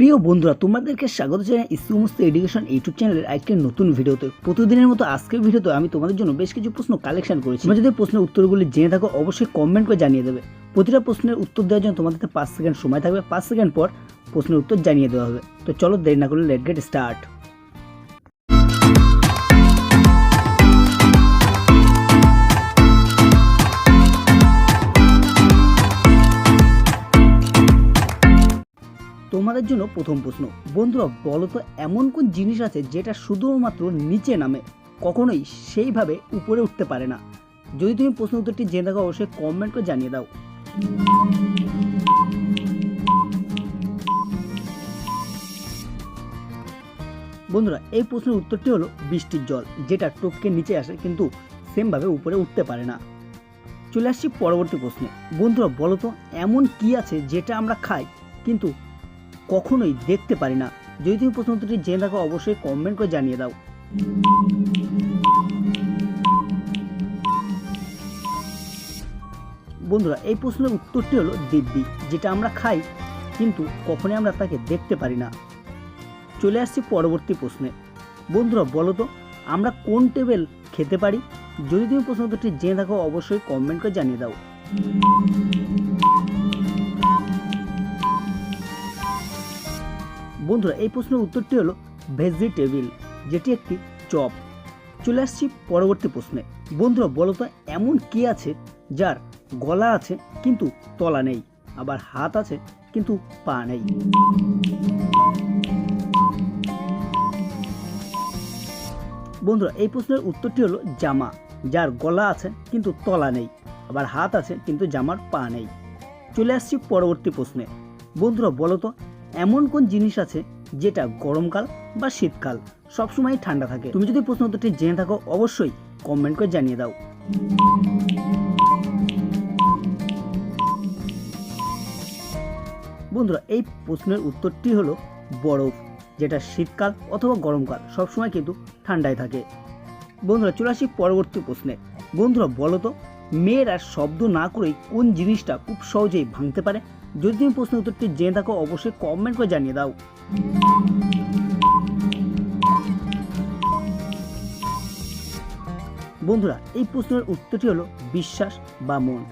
প্রিয় বন্ধুরা, তোমাদেরকে স্বাগত জানাই ইসমস্ত এডুকেশন ইউটিউব চ্যানেলের একটি নতুন ভিডিওতে। প্রতিদিনের মতো আজকের ভিডিওতে আমি তোমাদের জন্য বেশ কিছু প্রশ্ন কালেকশন করেছি। তোমরা যদি প্রশ্নের উত্তরগুলি জেনে থাকো, অবশ্যই কমেন্ট করে জানিয়ে দেবে। প্রতিটা প্রশ্নের উত্তর দেওয়ার জন্য তোমাদের পাঁচ সেকেন্ড সময় থাকবে। পাঁচ সেকেন্ড পর প্রশ্নের উত্তর জানিয়ে দেওয়া হবে। তো চলো দেরি না করলে লেট গেট স্টার্ট তোমাদের জন্য প্রথম প্রশ্ন। বন্ধুরা বলো তো এমন কোন জিনিস আছে যেটা শুধুমাত্র নিচে নামে? কখনোই সেইভাবে উপরে উঠতে পারে না। যদি তুমি প্রশ্ন উত্তরটি জেনে থাকো, অবশ্যই কমেন্ট করে জানিয়ে দাও। বন্ধুরা, এই প্রশ্নের উত্তরটি হলো বৃষ্টির জল, যেটা টপকে নিচে আসে কিন্তু সেমভাবে উপরে উঠতে পারে না। চলে আসছি পরবর্তী প্রশ্নে। বন্ধুরা বলো তো এমন কি আছে যেটা আমরা খাই, কিন্তু কখনোই দেখতে পারি না। যদি তুমি প্রশ্ন উত্তরটি জেনে থাকো, অবশ্যই কমেন্ট করে জানিয়ে দাও। বন্ধুরা, এই প্রশ্নের উত্তরটি হলো দিব্যি, যেটা আমরা খাই, কিন্তু কখনোই আমরা তাকে দেখতে পারি না। চলে আসছি পরবর্তী প্রশ্নে। বন্ধুরা, বলো তো, আমরা কোন টেবিল খেতে পারি? যদি তুমি প্রশ্ন উত্তরটি জেনে থাকো, অবশ্যই কমেন্ট করে জানিয়ে দাও। বন্ধুরা, এই প্রশ্নের উত্তরটি হলো ভেজিটেবিল, যেটি একটি চপ। চলে আসছি পরবর্তী প্রশ্নে। বন্ধুরা, বলো তো, এমন কি আছে যার গলা আছে কিন্তু তলা নেই, আবার হাত আছে কিন্তু পা নেই? বন্ধুরা, এই প্রশ্নের উত্তরটি হলো জামা, যার গলা আছে কিন্তু তলা নেই, আবার হাত আছে কিন্তু জামার পা নেই। চলে আসছি পরবর্তী প্রশ্নে। বন্ধুরা, বলো তো এমন কোন জিনিস আছে যেটা গরমকাল বা শীতকাল সবসময় ঠান্ডা থাকে? তুমি যদি প্রশ্ন উত্তরটি জেনে থাকো, অবশ্যই কমেন্ট করে জানিয়ে দাও। বন্ধুরা, এই প্রশ্নের উত্তরটি হলো বরফ, যেটা শীতকাল অথবা গরমকাল সবসময় কিন্তু ঠান্ডায় থাকে। বন্ধুরা, চলে আসি পরবর্তী প্রশ্নে। বন্ধুরা, বলো তো মেয়েরা শব্দ না করেই কোন জিনিসটা খুব সহজেই ভাঙতে পারে? যদি তুমি প্রশ্ন উত্তরটি জেনে থাকো, অবশ্যই কমেন্ট করে জানিয়ে দাও। বন্ধুরা, এই প্রশ্নের উত্তরটি হলো বিশ্বাস বা মন,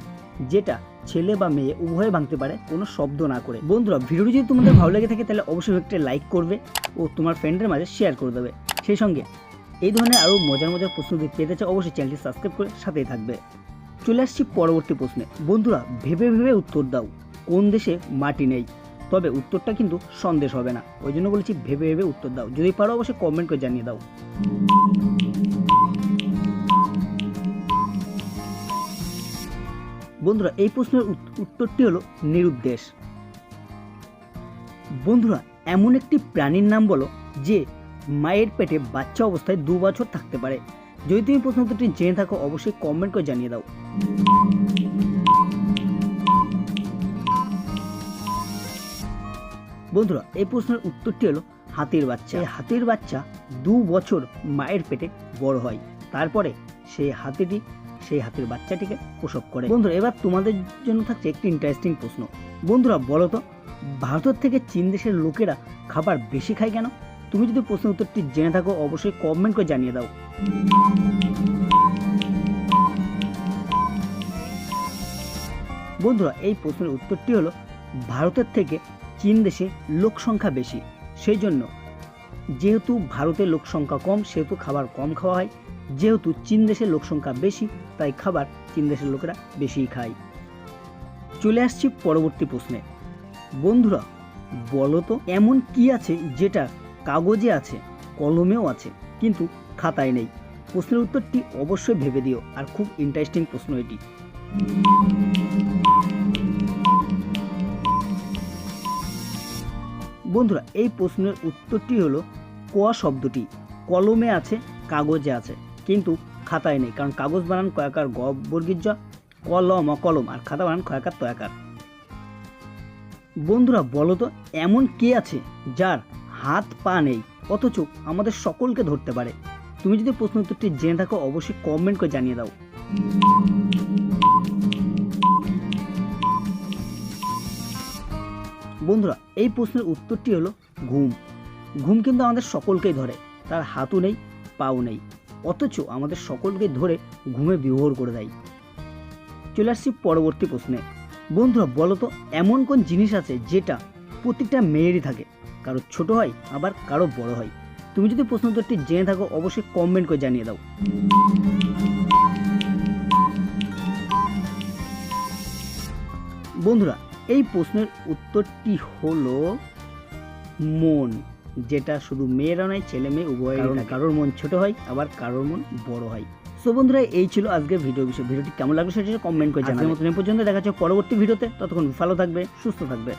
যেটা ছেলে বা মেয়ে উভয়ে ভাঙতে পারে কোনো শব্দ না করে। বন্ধুরা, ভিডিওটি যদি তোমাদের ভালো লেগে থাকে, তাহলে অবশ্যই একটা লাইক করবে ও তোমার ফ্রেন্ডের মাঝে শেয়ার করে দেবে। সেই সঙ্গে এই ধরনের আরও মজার মজার প্রশ্ন পেতে চাও, অবশ্যই চ্যানেলটি সাবস্ক্রাইব করে সাথেই থাকবে। চলে আসছি পরবর্তী প্রশ্নে। বন্ধুরা, ভেবে ভেবে উত্তর দাও। কোন দেশে মাটি নেই? তবে উত্তরটা কিন্তু সন্দেশ হবে না। ওই জন্য বলেছি ভেবে ভেবে উত্তর দাও। যদি পারো অবশ্যই কমেন্ট করে জানিয়ে দাও। বন্ধুরা, এই প্রশ্নের উত্তরটি হলো নিরুদ্দেশ। বন্ধুরা, এমন একটি প্রাণীর নাম বলো যে মায়ের পেটে বাচ্চা অবস্থায় দু বছর থাকতে পারে। যদি তুমি প্রশ্ন উত্তরটি জেনে থাকো, অবশ্যই কমেন্ট করে জানিয়ে দাও। বন্ধুরা, এই প্রশ্নের উত্তরটি হলো হাতির বাচ্চা। এই হাতির বাচ্চা দু বছর মায়ের পেটে বড় হয়। তারপরে সেই হাতিটি সেই হাতির বাচ্চাটিকে প্রসব করে। বন্ধুরা, এবার তোমাদের জন্য থাকছে একটি ইন্টারেস্টিং প্রশ্ন। বন্ধুরা, বলো তো, ভারতের থেকে চীন দেশের লোকেরা খাবার বেশি খায় কেন? তুমি যদি প্রশ্ন উত্তরটি জেনে থাকো, অবশ্যই কমেন্ট করে জানিয়ে দাও। বন্ধুরা, এই প্রশ্নের উত্তরটি হলো, ভারতের থেকে চীন দেশে লোক সংখ্যা বেশি। সেই জন্য যেহেতু ভারতের লোক সংখ্যা কম, সেহেতু খাবার কম খাওয়া হয়। যেহেতু চীন দেশের লোক সংখ্যা বেশি, তাই খাবার চীন দেশের লোকেরা বেশিই খায়। চলে আসছি পরবর্তী প্রশ্নে। বন্ধুরা, বলো তো, এমন কি আছে যেটা কাগজে আছে, কলমেও আছে, কিন্তু খাতায় নেই? প্রশ্নের উত্তরটি অবশ্যই ভেবে দিও, আর খুব ইন্টারেস্টিং প্রশ্ন এটি। বন্ধুরা, এই প্রশ্নের উত্তরটি হলো ক শব্দটি। কলমে আছে, কাগজে আছে, কিন্তু খাতায় নেই, কারণ কাগজ বানান কয়াকার গ কলম অকলম, আর খাতা বানান কয়াকার তয়াকার। বন্ধুরা, বলো তো, এমন কে আছে যার হাত পা নেই, অথচ আমাদের সকলকে ধরতে পারে? তুমি যদি প্রশ্ন উত্তরটি জেনে থাকো, অবশ্যই কমেন্ট করে জানিয়ে দাও। বন্ধুরা, এই প্রশ্নের উত্তরটি হলো ঘুম। ঘুম কিন্তু আমাদের সকলকেই ধরে, তার হাতও নেই, পাও নেই, অথচ আমাদের সকলকে ধরে ঘুমে বিভোর করে দেয়। চলে আসছি পরবর্তী প্রশ্নে। বন্ধুরা বলো তো এমন কোন জিনিস আছে যেটা প্রত্যেকটা মেয়েরই থাকে, কারও ছোট হয়, আবার কারও বড় হয়? তুমি যদি প্রশ্ন উত্তরটি জেনে থাকো, অবশ্যই কমেন্ট করে জানিয়ে দাও। বন্ধুরা এই প্রশ্নের উত্তরটি হলো মন যেটা শুধু মেয়েরা নয় ছেলে মেয়ে উভয় কারোর মন ছোট হয় আবার কারোর মন বড় হয়। সো বন্ধুরা এই ছিল আজকের ভিডিও বিষয়। ভিডিওটি কেমন লাগল সেটা কমেন্ট করে জানাবেন মতন পর্যন্ত দেখা যাচ্ছে পরবর্তী ভিডিওতে। ততক্ষণ ভালো থাকবে সুস্থ থাকবে।